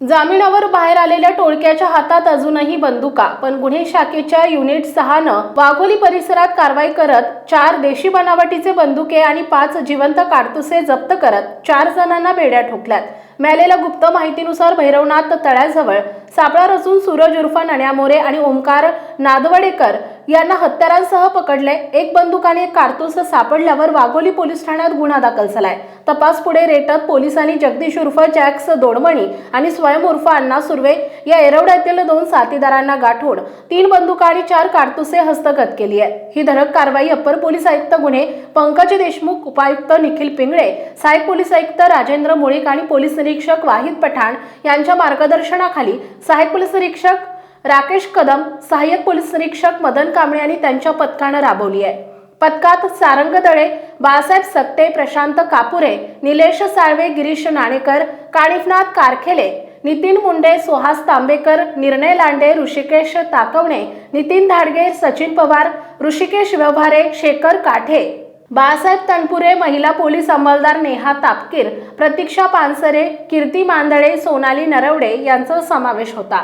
जामिनावर बाहेर आलेल्या टोळक्याच्या हातात अजूनही बंदुका पण गुन्हे शाखेच्या युनिट सहानं वाघोली परिसरात कारवाई करत चार देशी बनावटीचे बंदुके आणि पाच जिवंत काडतुसे जप्त करत चार जणांना बेड्या ठोकल्यात. मिळालेल्या गुप्त माहितीनुसार भैरवनाथ तळ्याजवळ सापळा रचून सूरज उर्फ नण्या मोरे आणि ओंकार नादवडेकर यांना हत्यारांसह पकडले. एक बंदूक आणि एक कारतूस सापडल्यावर वाघोली पोलीस ठाण्यात गुन्हा दाखल झालाय. तपास पुढे रेटत पोलिसांनी जगदीश उर्फ जॅक्स दोडमणी आणि स्वयं उर्फ अण्णा सुर्वे या एरवड्यातील दोन साथीदारांना गाठून तीन बंदुका आणि चार कारतुसे हस्तगत केली आहे ही धडक कारवाई अप्पर पोलीस आयुक्त गुन्हे पंकज देशमुख उपायुक्त निखिल पिंगळे सहाय्यक पोलीस आयुक्त राजेंद्र मुळीक आणि पोलीस निरीक्षक वाहिद पठाण यांच्या मार्गदर्शनाखाली सहाय्यक पोलीस निरीक्षक राकेश कदम सहाय्यक पोलीस निरीक्षक मदन कांबळे आणि त्यांच्या पथकानं राबवली आहे. पथकात सारंग दळे बाळासाहेब सक्ते प्रशांत कापुरे निलेश साळवे गिरीश नाणेकर काणिफनाथ कारखेले नितीन मुंडे सुहास तांबेकर निर्णय लांडे ऋषिकेश ताकवणे नितीन धाडगे सचिन पवार ऋषिकेश व्यवहारे शेखर काठे बाळासाहेब तनपुरे महिला पोलीस अंमलदार नेहा तापकीर प्रतीक्षा पानसरे कीर्ती मांदळे सोनाली नरवडे यांचा समावेश होता.